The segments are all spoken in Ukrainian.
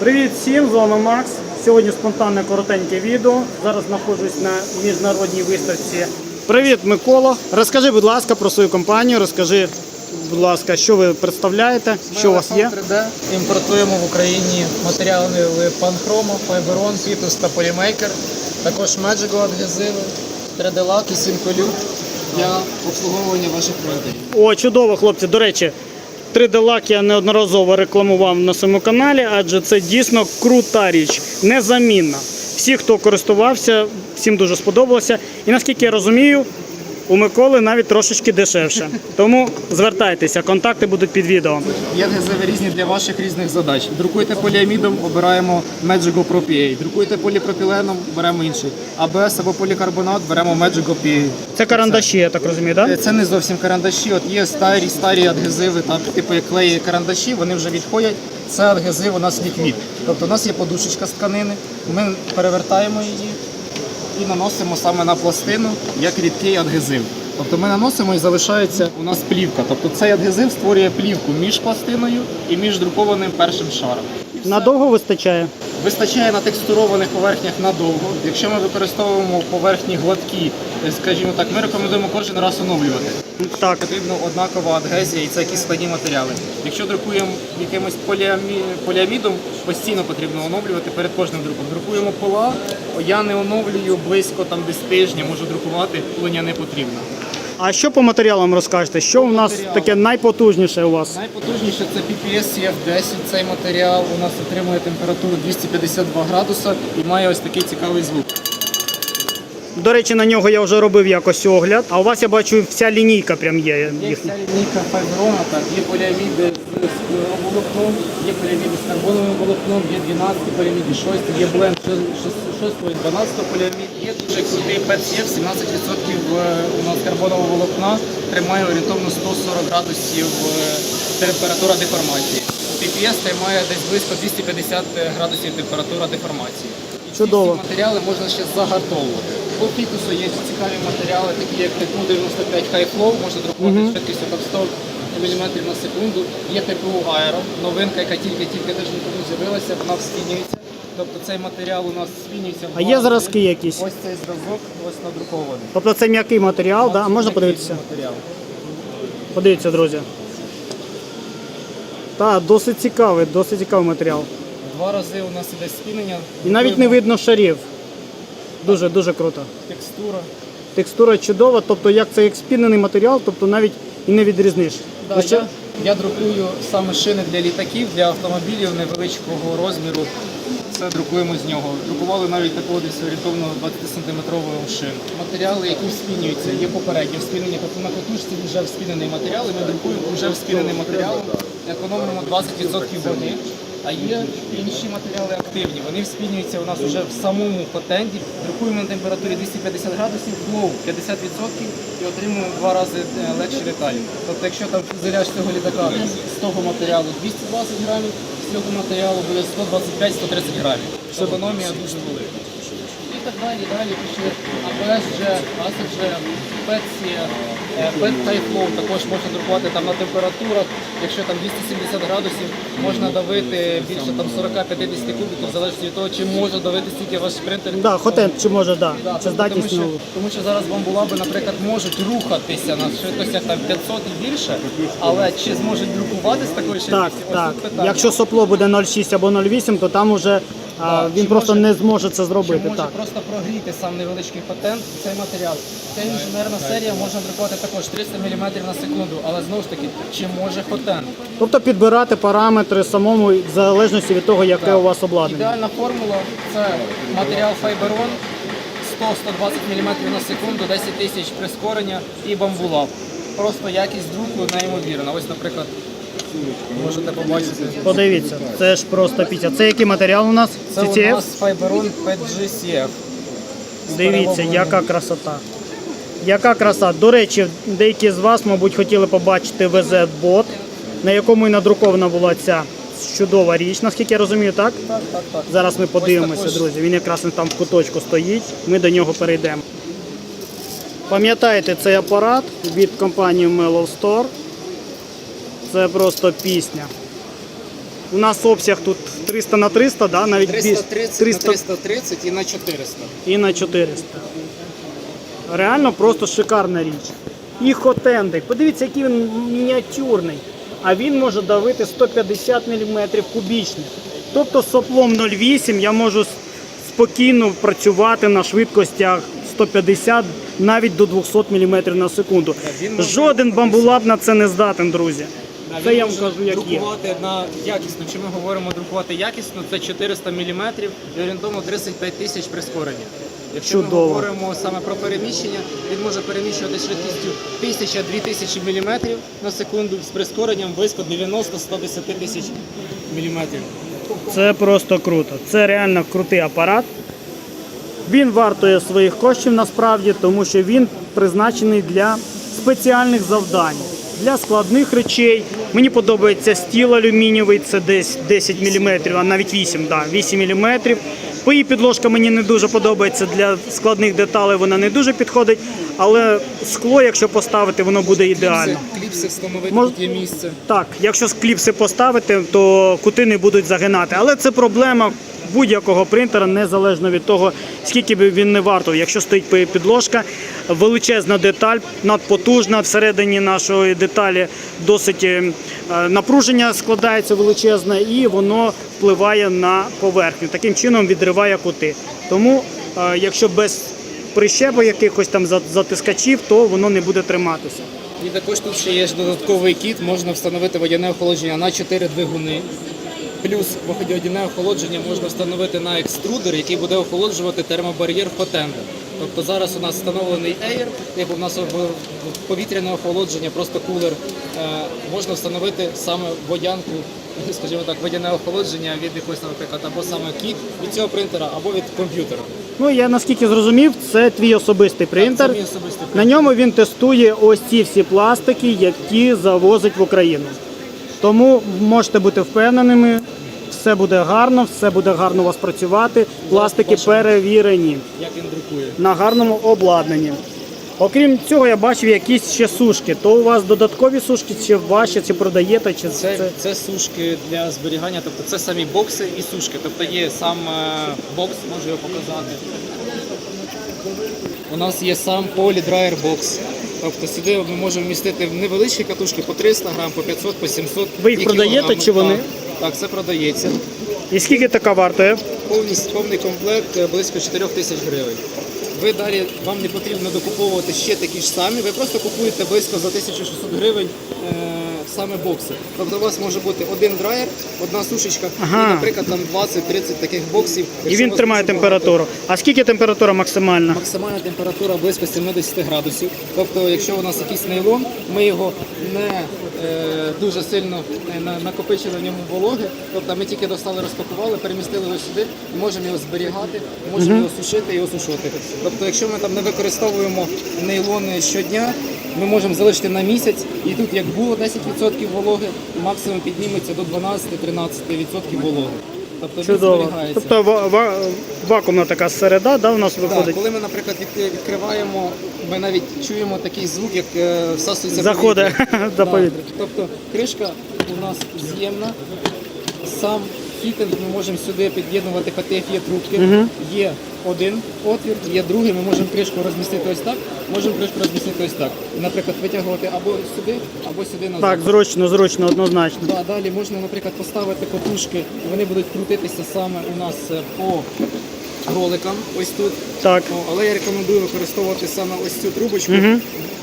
Привіт всім, з вами Макс. Сьогодні спонтанне коротеньке відео. Зараз знаходжусь на міжнародній виставці. Привіт, Микола. Розкажи, будь ласка, про свою компанію. Розкажи, будь ласка, що ви представляєте, що у вас є. 3D. Імпортуємо в Україні матеріали Панхрома, Файберон, Фітус та Полімейкер. Також Magigo адгезиви, 3D-лак і Синколюк для обслуговування ваших принтерів. О, чудово, хлопці. До речі, 3D-лак я неодноразово рекламував на своєму каналі, адже це дійсно крута річ, незамінна. Всі, хто користувався, всім дуже сподобалося. І наскільки я розумію, у Миколи навіть трошечки дешевше. Тому звертайтеся, контакти будуть під відео. Є адгезиви різні для ваших різних задач. Друкуєте поліамідом, обираємо Magigo Pro PA. Друкуєте поліпропіленом, беремо інший. ABS або полікарбонат, беремо Magigo PA. Це карандаші, я так розумію, так? Е, Це не зовсім карандаші. От є старі старі адгезиви, там типу як клеї карандаші, вони вже відходять. Це адгезив у нас ліквід. Тобто у нас є подушечка з тканини, ми перевертаємо її і наносимо саме на пластину як рідкий адгезив. Тобто ми наносимо і залишається у нас плівка. Тобто цей адгезив створює плівку між пластиною і між друкованим першим шаром. Надовго вистачає. Вистачає на текстурованих поверхнях надовго. Якщо ми використовуємо поверхні гладкі, е, скажімо так, ми рекомендуємо кожен раз оновлювати. Так, Потрібна однакова адгезія і це якісь складні матеріали. Якщо друкуємо якимось поліамі... поліамідом, постійно потрібно оновлювати перед кожним друком. Друкуємо пола, я не оновлюю близько там десь тижня, можу друкувати, линя не потрібна. А що по матеріалам розкажете? Що у нас Матеріали. таке найпотужніше у вас? Найпотужніше це PPS CF10. Цей матеріал у нас отримує температуру 252 градуса і має ось такий цікавий звук. До речі, на нього я вже робив якось огляд. А у вас я бачу вся лінійка прям є Є їхня. вся лінійка файберона, так, є поліаміди з, волокном, є поліаміди з карбоновим волокном, є 12 поліаміди, 6, є бленд 6 і 12 поліамід. Є дуже крутий PETCF, 17% е, у нас карбонового волокна, тримає орієнтовно 140 градусів е, температура деформації. PPS тримає десь близько 250 градусів температура деформації. І ці матеріали можна ще загартовувати. По фітусу є цікаві матеріали, такі як ТПУ 95 High Flow, можна друкувати з швидкістю там 100 мм на секунду. Є ТПУ Aero, новинка, яка тільки-тільки теж не з'явилася, вона вспінюється. Тобто цей матеріал у нас вспінюється. А є зразки якісь? Ось цей зразок, ось надрукований. Тобто це м'який матеріал, да? а можна подивитися? Матеріал. Подивіться, друзі. Так, досить цікавий, досить цікавий матеріал. Два рази у нас іде спінення. І навіть не видно шарів. Дуже дуже круто. Текстура. Текстура чудова, тобто як це як спінений матеріал, тобто навіть і не відрізниш. Да, Лише- я, я друкую саме шини для літаків, для автомобілів невеличкого розміру. Це друкуємо з нього. Друкували навіть такого десь орієнтовно 20-сантиметрового шин. Матеріали, які вспінюються, є попереднє вспінення, тобто на катушці вже вспінений матеріал, і ми друкуємо вже вспінений матеріал, економимо 20% води. А є інші матеріали активні. Вони вспінюються у нас вже в самому потенді. Друкуємо на температурі 250 градусів, флоу 50% і отримуємо в два рази е, легші деталі. Тобто, якщо там фюзеляж цього літака з того матеріалу 220 грамів, з цього матеріалу буде 125-130 грамів. Економія дуже велика. І так далі, далі пішли АБС, АСЖ, ПЕТ Тайфлоу також можна друкувати там на температурах. Якщо там 270 градусів, можна давити більше там 40-50 кубиків, в залежності від того, чи може давити стільки ваш принтер. Да, хотент чи може, да. Да, Це тому, здатність що, ну, тому що зараз бамбулаби, наприклад, можуть рухатися на швидкостях там 500 і більше, але чи зможуть друкувати з такою Так, швидкістю? Ось так. тут питання. Якщо сопло буде 0,6 або 0,8, то там уже а, він просто може- не зможе це Чи зробити. може Так. просто прогріти сам невеличкий патент цей матеріал. Ця інженерна серія можна друкувати також 300 мм на секунду, але знову ж таки, чи може хотент? Тобто підбирати параметри самому в залежності від того, яке у вас обладнання. Ідеальна формула це матеріал Fiberon 100-120 мм на секунду, 10 тисяч прискорення і бамбулав. Просто якість друку неймовірна. Ось, наприклад, можете побачити. Подивіться, це ж просто піця. Це який матеріал у нас? Це у нас Fiberon 5GCF. Дивіться, яка красота. Яка краса. До речі, деякі з вас, мабуть, хотіли побачити VZ-бот, на якому і надрукована була ця чудова річ, наскільки я розумію, так? Так, так, так. Зараз ми подивимося, друзі. Він якраз там в куточку стоїть. Ми до нього перейдемо. Пам'ятаєте цей апарат від компанії Mellow Store? Це просто пісня. У нас обсяг тут 300 на 300, да, навіть 330 300 на 330 і на 400. і на 400. Реально просто шикарна річ. І хотендик. Подивіться, який він мініатюрний. А він може давити 150 мм кубічних. Тобто соплом 0,8 я можу спокійно працювати на швидкостях 150 навіть до 200 мм на секунду. Жоден бамбулаб на це не здатен, друзі. Це я вам кажу, як є. друкувати на якісно. Чи ми говоримо друкувати якісно, це 400 мм і орієнтовно 35 тисяч прискорення. Якщо Чудово. ми говоримо саме про переміщення, він може переміщувати швидкістю 1000-2000 мм на секунду з прискоренням близько 90-110 тисяч мм. Це просто круто. Це реально крутий апарат. Він вартує своїх коштів насправді, тому що він призначений для спеціальних завдань, для складних речей. Мені подобається стіл алюмінієвий, це десь 10 мм, а навіть 8, да, 8 мм. Пої підложка мені не дуже подобається для складних деталей, вона не дуже підходить, але скло, якщо поставити, воно буде ідеально. Кліпси, кліпси встановити Мож- є місце. Так, якщо кліпси поставити, то кути не будуть загинати. Але це проблема будь-якого принтера, незалежно від того, скільки би він не вартував. Якщо стоїть підложка, величезна деталь, надпотужна. Всередині нашої деталі досить е, напруження складається величезне, і воно впливає на поверхню. Таким чином відриває кути. Тому, е, якщо без прищепу якихось там за- затискачів, то воно не буде триматися. І також тут ще є додатковий кіт, можна встановити водяне охолодження на 4 двигуни. Плюс водяне охолодження можна встановити на екструдер, який буде охолоджувати термобар'єр Hotender. Тобто зараз у нас встановлений Air, типу у нас повітряне охолодження, просто кулер. Е, можна встановити саме водянку, скажімо так, водяне охолодження від якогось, наприклад, або саме кіт від цього принтера, або від комп'ютера. Ну я наскільки зрозумів, це твій особистий принтер. Це мій особистий На ньому він тестує ось ці всі пластики, які завозить в Україну. Тому можете бути впевненими, все буде гарно, все буде гарно у вас працювати. Пластики перевірені Як він друкує. на гарному обладнанні. Окрім цього, я бачив якісь ще сушки. То у вас додаткові сушки, чи ваші, чи продаєте, чи Це, це. це сушки для зберігання, тобто це самі бокси і сушки. Тобто є сам е, бокс, можу його показати. У нас є сам полідрайер бокс. Тобто сюди ми можемо вмістити невеличкі катушки по 300 грам, по 500, по 700. Ви їх і продаєте, чи вони? Так, це продається. І скільки така вартує? Повністю повний комплект е, близько 4 тисяч гривень. Ви далі вам не потрібно докуповувати ще такі ж самі. Ви просто купуєте близько за 1600 гривень е, саме бокси. Тобто у вас може бути один драйер, одна сушечка, Ага. і, наприклад, там 20-30 таких боксів. І Якщо у він вас тримає дуже температуру. А скільки температура максимальна? Максимальна температура близько 70 градусів. Тобто, якщо у нас якийсь нейлон, ми його не дуже сильно е, накопичили в ньому вологи. Тобто ми тільки достали, розпакували, перемістили його сюди, і можемо його зберігати, можемо його сушити і осушувати. Тобто, якщо ми там не використовуємо нейлони щодня, ми можемо залишити на місяць, і тут як було 10% вологи, максимум підніметься до 12-13% вологи. Тобто Чудово. Тобто ва- ва- вакуумна така середа, да, у нас Так, виходить. коли ми, наприклад, відкри- відкриваємо, ми навіть чуємо такий звук, як е, всасується Заходить повітря. до Да. повітря. Тобто кришка у нас з'ємна, сам фітинг ми можемо сюди під'єднувати ПТФ є трубки. Є один отвір, є другий, ми можемо кришку розмістити ось так, можемо кришку розмістити ось так. Наприклад, витягувати або сюди, або сюди назад. Так, зручно, зручно, однозначно. Да, далі можна, наприклад, поставити катушки, вони будуть крутитися саме у нас е, по роликам, ось тут. Так. Ну, але я рекомендую використовувати саме ось цю трубочку.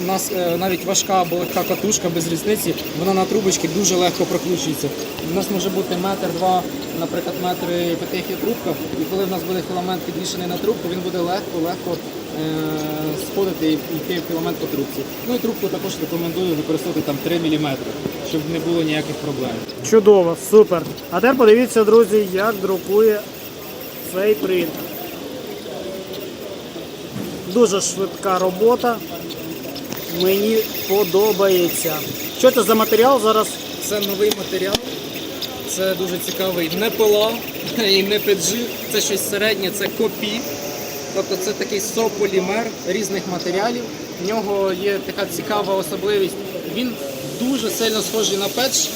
У нас е, навіть важка або легка катушка без різниці, вона на трубочці дуже легко прокручується. У нас може бути метр два, наприклад, метр ПТХ трубка, і коли в нас буде філамент підвішений на трубку, він буде легко-легко е, сходити і йти в філамент по трубці. Ну і трубку також рекомендую використовувати там 3 мм, щоб не було ніяких проблем. Чудово, супер. А тепер подивіться, друзі, як друкує цей принтер. Дуже швидка робота. Мені подобається. Що це за матеріал зараз? Це новий матеріал. Це дуже цікавий не пила і не педжи. Це щось середнє, це копі. Тобто це такий сополімер різних матеріалів. В нього є така цікава особливість. Він дуже сильно схожий на педж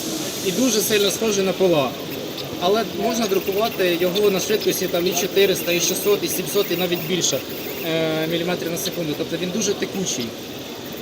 і дуже сильно схожий на пила. Але можна друкувати його на швидкості там і 400, і 600, і 700, і навіть більше е, міліметрів на секунду. Тобто він дуже текучий.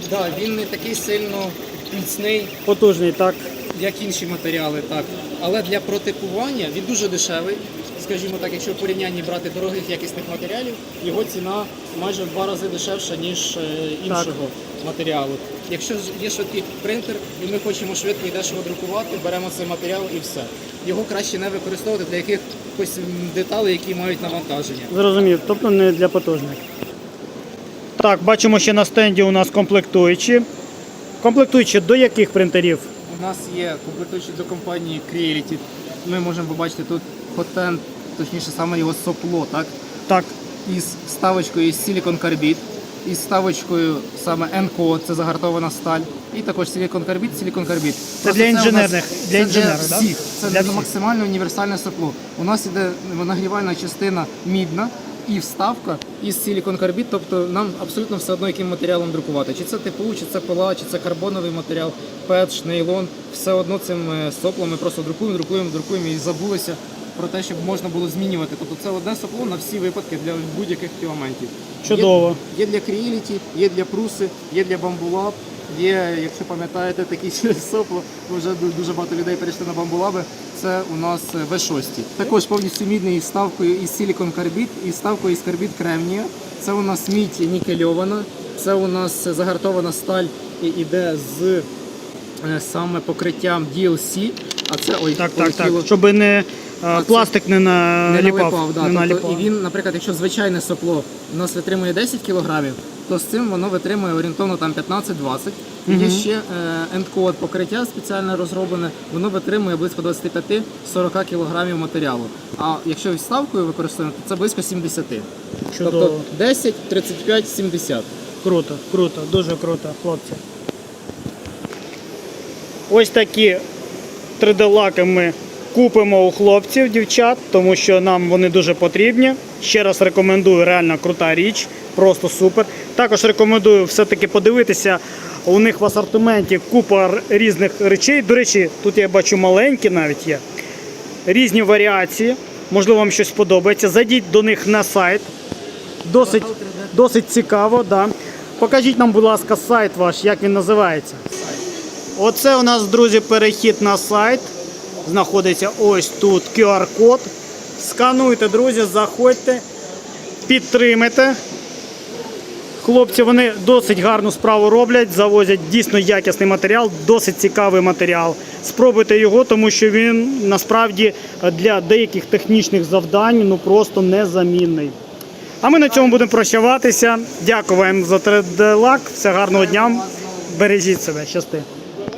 Да, він не такий сильно міцний, Потужний, так. як інші матеріали, так. Але для протипування він дуже дешевий. Скажімо так, якщо в порівнянні брати дорогих якісних матеріалів, його ціна майже в два рази дешевша, ніж е, іншого матеріалу. Якщо є швидкий принтер і ми хочемо швидко і дешево друкувати, беремо цей матеріал і все. Його краще не використовувати для якихось деталей, які мають навантаження. Зрозумів, тобто не для потужних. Так, бачимо ще на стенді у нас комплектуючі. Комплектуючі до яких принтерів? У нас є комплектуючі до компанії Creality. Ми можемо побачити тут хотент, точніше саме його сопло, так? Так, із ставочкою із Silicon Carbide, із ставочкою саме N-Code, це загартована сталь, і також Carbide, Silicon Carbide. Це для інженерних- для це інженерів, да? всіх. Це Для максимально універсальне сопло. У нас іде нагрівальна частина мідна і вставка із Carbide, тобто нам абсолютно все одно, яким матеріалом друкувати. Чи це ТПУ, чи це ПЛА, чи це карбоновий матеріал, петч, нейлон. Все одно цим е, соплом ми просто друкуємо, друкуємо, друкуємо і забулися про те, щоб можна було змінювати. Тобто це одне сопло на всі випадки для будь-яких філаментів. Чудово. Є, є для Creality, є для Пруси, є для Bambulab, є, якщо пам'ятаєте, такі сопло, вже дуже багато людей перейшли на Bambulab, Це у нас е, V6. Також повністю мідний із ставкою із Silicon Carbide і ставкою із карбід кремнію. Це у нас мідь нікельована, це у нас загартована сталь і йде з е, саме покриттям DLC. А це ой, Так, так, так. Щоб не пластик не не наліпав. Да. не тобто, наліпав. і він, наприклад, якщо звичайне сопло у нас витримує 10 кг, то з цим воно витримує орієнтовно там 15-20. І Є Мгм. ще е, енд-код покриття спеціально розроблене, воно витримує близько 25-40 кг матеріалу. А якщо вставкою використовуємо, то це близько 70. Чудово. Тобто 10, 35, 70. Круто, круто, дуже круто, хлопці. Ось такі 3D-лаки ми купимо у хлопців, дівчат, тому що нам вони дуже потрібні. Ще раз рекомендую, реально крута річ, просто супер. Також рекомендую все-таки подивитися. У них в асортименті купа різних речей. До речі, тут я бачу маленькі навіть є. Різні варіації. Можливо, вам щось подобається. Зайдіть до них на сайт. Досить, досить цікаво, да. Покажіть нам, будь ласка, сайт ваш, як він називається. Оце у нас, друзі, перехід на сайт. Знаходиться ось тут QR-код. Скануйте, друзі, заходьте, підтримайте. Хлопці, вони досить гарну справу роблять, завозять дійсно якісний матеріал, досить цікавий матеріал. Спробуйте його, тому що він насправді для деяких технічних завдань ну просто незамінний. А ми на цьому будемо прощаватися. Дякую вам за 3D-лак. Все гарного дня. Бережіть себе, щасти.